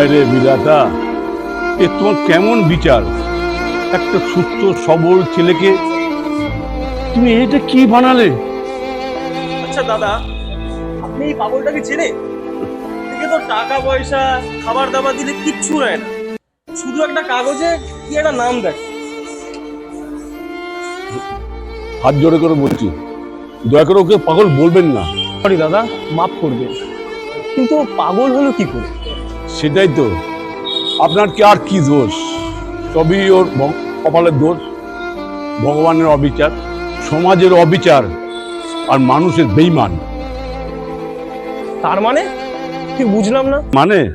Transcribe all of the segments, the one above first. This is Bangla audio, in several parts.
হায় রে বিধাতা এ তোমার কেমন বিচার? একটা সুস্থ সবল ছেলেকে তুমি এটা কি বানালে? আচ্ছা দাদা আপনি এই পাগলটাকে চেনে? তো টাকা পয়সা খাবার দাবার দিলে কিচ্ছু নেয় না। শুধু একটা কাগজে কি একটা নাম দেখ হাত জোরে করে বলছি। দয়া করে ওকে পাগল বলবেন না। সরি দাদা মাফ করবেন। কিন্তু পাগল হলো কি করে? সেটাই তো। আপনার কি আর কি দোষ? সবই ওর কপালের দোষ। ভগবানের অবিচার সমাজের অবিচার আর মানুষের বেইমান। তার মানে? কি বুঝলাম না। মানে?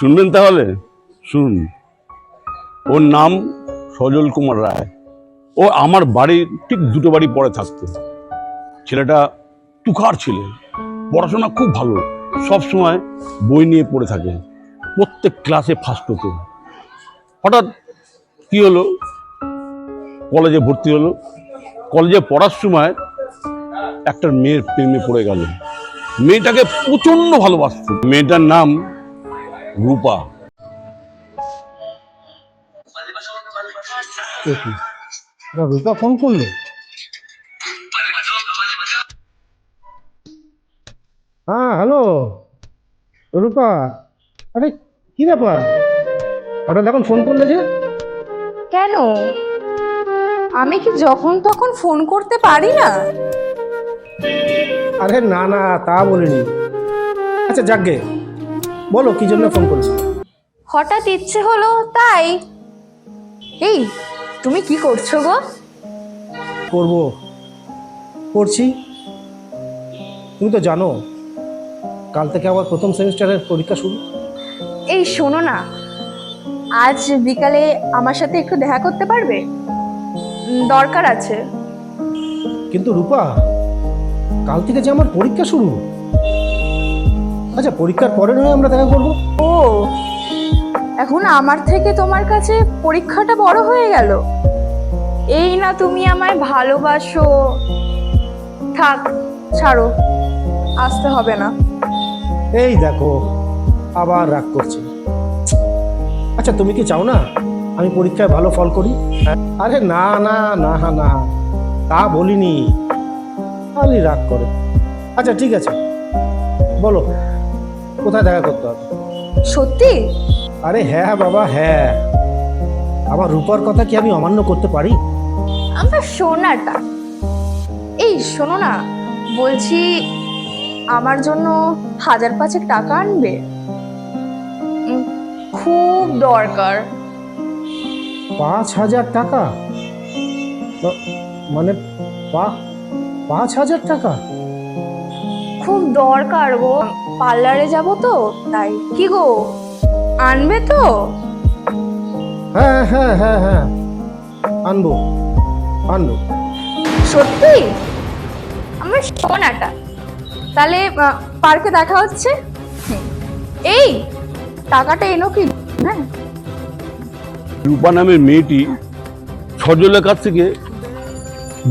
শুনবেন তাহলে? শুনুন। ওর নাম সজল কুমার রায়। ও আমার বাড়ির ঠিক দুটো বাড়ি পরে থাকতো। ছেলেটা তুখার ছেলে। পড়াশোনা খুব ভালো। সব সময় বই নিয়ে পড়ে থাকে। প্রত্যেক ক্লাসে ফার্স্ট হতো হঠাৎ কি হলো? কলেজে ভর্তি হলো। কলেজে পড়ার সময় একটা মেয়ের প্রেমে পড়ে গেল। মেয়েটাকে প্রচণ্ড ভালোবাসত। মেয়েটার নাম রূপা। রূপা ফোন করল? হ্যাঁ হ্যালো। রূপা আরে কি ব্যাপার? হঠাৎ এখন ফোন করলে যে? কেন? আমি কি যখন তখন ফোন করতে পারি না? আরে না না তা বলিনি। আচ্ছা যাকগে। বলো কি জন্য ফোন করেছ? হঠাৎ ইচ্ছে হলো তাই। এই তুমি কি করছ গো? করব। করছি। তুমি তো জানো কাল থেকে আবার প্রথম সেমিস্টারের পরীক্ষা শুরু। এই শোনো না আজ বিকালে আমার সাথে একটু দেখা করতে পারবে? দরকার আছে। কিন্তু রূপা কাল থেকে যে আমার পরীক্ষা শুরু। আচ্ছা পরীক্ষার পরে নয় আমরা দেখা করব? ও এখন আমার থেকে তোমার কাছে পরীক্ষাটা বড় হয়ে গেল। এই না তুমি আমায় ভালোবাসো। থাক ছাড়ো আসতে হবে না। এই দেখো আবার রাগ করছে। আচ্ছা তুমি কি চাও না আমি পরীক্ষায় ভালো ফল করি? আরে না না না না তা বলিনি। খালি রাগ করে। আচ্ছা ঠিক আছে। বলো কোথায় দেখা করতে হবে? সত্যি? আরে হ্যাঁ বাবা হ্যাঁ। আমার রূপার কথা কি আমি অমান্য করতে পারি? আমার সোনাটা এই শোনো না বলছি আমার জন্য হাজার পাঁচেক টাকা আনবে? খুব দরকার। পাঁচ হাজার টাকা? মানে পাঁচ হাজার টাকা? খুব দরকার গো। পার্লারে যাব তো তাই। কি গো? আনবে তো? হ্যাঁ হ্যাঁ হ্যাঁ হ্যাঁ। আনব আনব। সত্যি? আমার সোনাটা। তাহলে পার্কে দেখা হচ্ছে? এই, টাকাটা এনো কি? হ্যাঁ। রূপা নামের মেয়েটি সজলের কাছ থেকে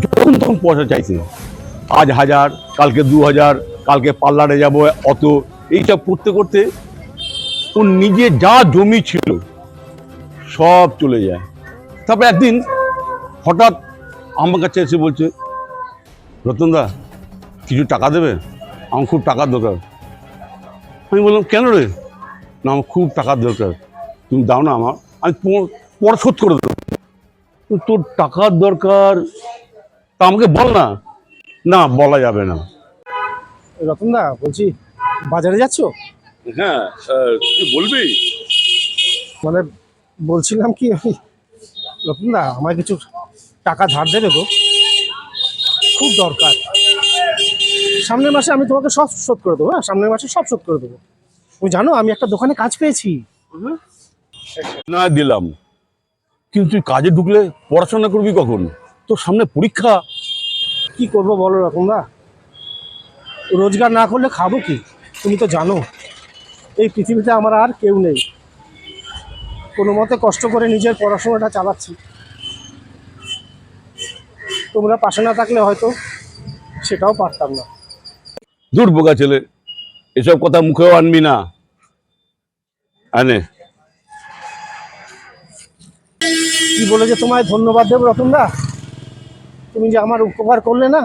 যখন তখন পয়সা চাইছে। আজ হাজার, কালকে দু হাজার, কালকে পার্লারে যাব, অত, এইসব করতে করতে ওর নিজে যা জমি ছিল সব চলে যায়। তারপর একদিন হঠাৎ আমার কাছে এসে বলছে, রতনদা, কিছু টাকা দেবে? আমার খুব টাকার দরকার। আমি বললাম কেন রে? না আমার খুব টাকার দরকার। তুমি দাও না আমার। আমি পর- শোধ করে দেবো। তো তোর টাকার দরকার? তা আমাকে বল না। না বলা যাবে না। রতনদা বলছি বাজারে যাচ্ছ? হ্যাঁ তুই বলবি? মানে বলছিলাম কি ওই রতনদা আমায় কিছু টাকা ধার দেবে গো। খুব দরকার। সামনের মাসে আমি তোমাকে সব শোধ করে দেবো হ্যাঁ? সামনের মাসে সব শোধ করে দেবো। তুমি জানো আমি একটা দোকানে কাজ পেয়েছি। না দিলাম। কিন্তু তুই কাজে ঢুকলে পড়াশোনা করবি কখন? তোর সামনে পরীক্ষা। কি করব বলো রকমদা রোজগার না করলে খাব কি? তুমি তো জানো এই পৃথিবীতে আমার আর কেউ নেই। কোনো মতে কষ্ট করে নিজের পড়াশোনাটা চালাচ্ছি। তোমরা পাশে না থাকলে হয়তো সেটাও পারতাম না। দূর বোকা ছেলে এসব কথা মুখেও আনবি না। আনে। কি বলে যে তোমায়? ধন্যবাদ দেব রতনদা। তুমি যে আমার উপকার করলে না?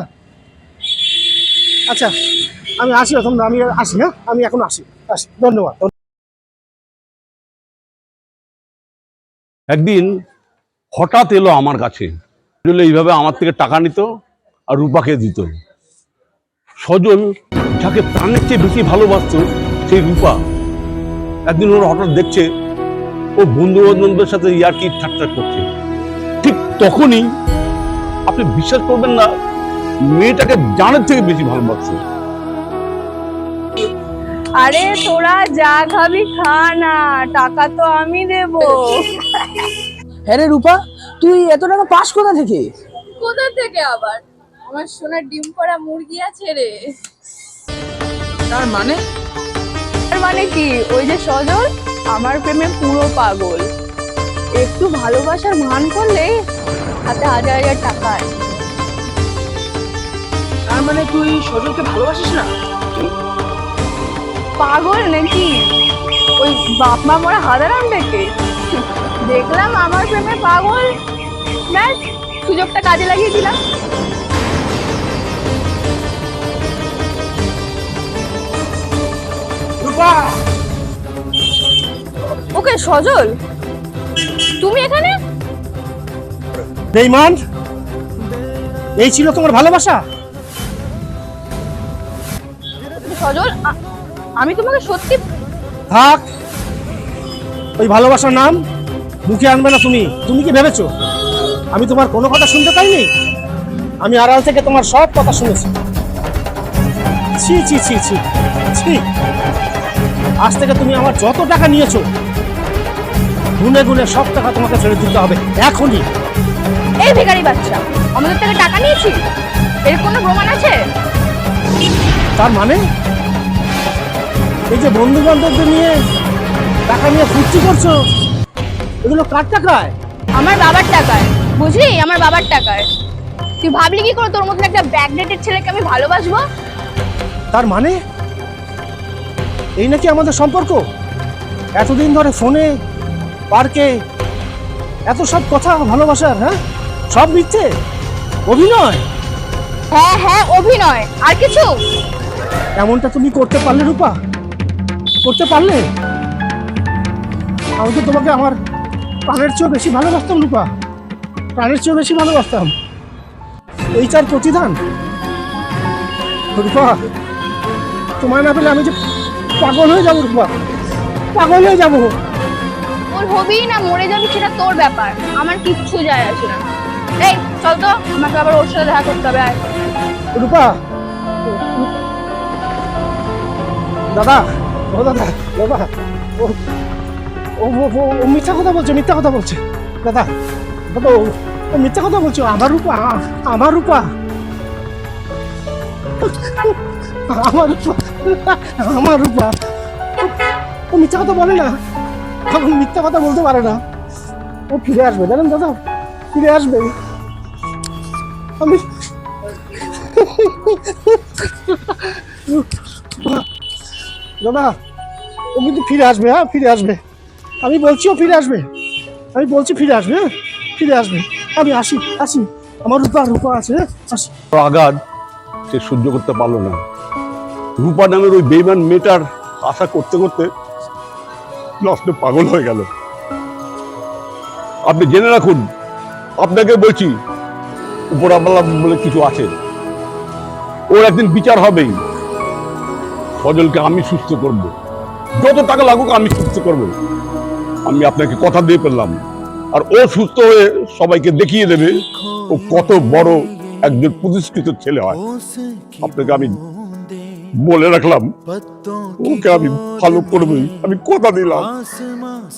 আচ্ছা আমি আসি রতনদা আমি আসি হ্যাঁ? আমি এখন আসি আসি। ধন্যবাদ। একদিন হঠাৎ এলো আমার কাছে। এইভাবে আমার থেকে টাকা নিত আর রূপাকে দিত। সজল যাকে প্রাণের চেয়ে বেশি ভালোবাসতো সেই রূপা। একদিন ওর হঠাৎ দেখছে ও বন্ধু বান্ধবদের সাথে ইয়ার্কি ঠাট্টা করছে। ঠিক তখনই আপনি বিশ্বাস করবেন না মেয়েটাকে জানের থেকে বেশি ভালোবাসছে আরে তোরা যা খাবি খা না টাকা তো আমি দেবো। হ্যাঁ রে রূপা তুই এত টাকা পাস কোথা থেকে? কোথা থেকে আবার? আমার সোনার ডিম করা মুরগি আছে রে। তার মানে? তার মানে কি? ওই যে সজল আমার প্রেমে পুরো পাগল। একটু ভালোবাসার মান করলে হাতে হাজার হাজার টাকা আছে। তার মানে তুই সজলকে ভালোবাসিস না? পাগল নাকি? ওই বাপ মা মরা হাদারাম ডেকে। দেখলাম আমার প্রেমে পাগল। ব্যাস সুযোগটা কাজে লাগিয়ে দিলাম। সজল? তুমি এখানে? বেইমান এই ছিল তোমার ভালোবাসা? সজল আমি তোমাকে সত্যি থাক ওই ভালোবাসার নাম মুখে আনবে না তুমি। তুমি কি ভেবেছো? আমি তোমার কোনো কথা শুনতে পাইনি? আমি আড়াল থেকে তোমার সব কথা শুনেছি। ছি ছি ছি ছি ছি। আজ থেকে তুমি আমার যত টাকা নিয়েছো গুনে গুনে সব টাকা তোমাকে ফেরত দিতে হবে এখনই। এই ভিখারি বাচ্চা আমাদের থেকে টাকা নিয়েছি? এর কোনো প্রমাণ আছে? তার মানে? এই যে বন্ধু বান্ধবদের নিয়ে টাকা নিয়ে ফুর্তি করছ এগুলো কার টাকায়? আমার বাবার টাকায়। বুঝলি? আমার বাবার টাকায়। তুই ভাবলি কি করে তোর মতন একটা ব্যাকডেটেড ছেলেকে আমি ভালোবাসবো? তার মানে? এই নাকি আমাদের সম্পর্ক? এতদিন ধরে ফোনে পার্কে এত সব কথা ভালোবাসার হ্যাঁ? সব মিথ্যে? অভিনয়? হ্যাঁ হ্যাঁ অভিনয়। আর কিছু? এমনটা তুমি করতে পারলে রূপা? করতে পারলে? আমি তো তোমাকে আমার প্রাণের চেয়েও বেশি ভালোবাসতাম রূপা। প্রাণের চেয়েও বেশি ভালোবাসতাম। এই তার প্রতিদান? রূপা তোমায় না পেলে আমি যে পাগল হয়ে যাব রূপা। পাগল হয়ে যাব। ওর হবি না, মরে যাবি সেটা তোর ব্যাপার। আমার কিচ্ছু যায় আসে না। এই, চল তো, আমাকে আবার ওর সাথে দেখা করতে হবে, আয়। রূপা! দাদা, ও দাদা দাদা, ও ও, ও- মিথ্যা কথা বলছে, মিথ্যা কথা বলছে। দাদা দাদা, ও মিথ্যা কথা বলছে আমার রূপা আমার রূপা। আমার রূপা আমার রূপা। ও মিথ্যা কথা বলে না। এখন মিথ্যা কথা বলতে পারে না। ও ফিরে আসবে, জানেন দাদা? ফিরে আসবে। আমি দাদা, ও কিন্তু ফিরে আসবে হ্যাঁ ফিরে আসবে। আমি বলছি ও ফিরে আসবে। আমি বলছি ফিরে আসবে হ্যাঁ ফিরে আসবে। আমি আসি আসি। আমার রূপা রূপা আছে হ্যাঁ আসি। আঘাত সে সহ্য করতে পারল না। রূপা নামের ওই বেইমান মেয়েটার আশা করতে করতে নষ্ট পাগল হয়ে গেল। আপনি জেনে রাখুন, আপনাকে বলছি উপর আল্লাহ বলে কিছু আছে। ওর একদিন বিচার হবেই। ফজলকে আমি সুস্থ করব। যত টাকা লাগুক আমি সুস্থ করব। আমি আপনাকে কথা দিয়ে পেলাম আর ও সুস্থ হয়ে সবাইকে দেখিয়ে দেবে ও কত বড় একজন প্রতিষ্ঠিত ছেলে হয়। আপনাকে আমি বলে রাখলাম। ওকে আমি ভালো করবই। আমি কথা দিলাম।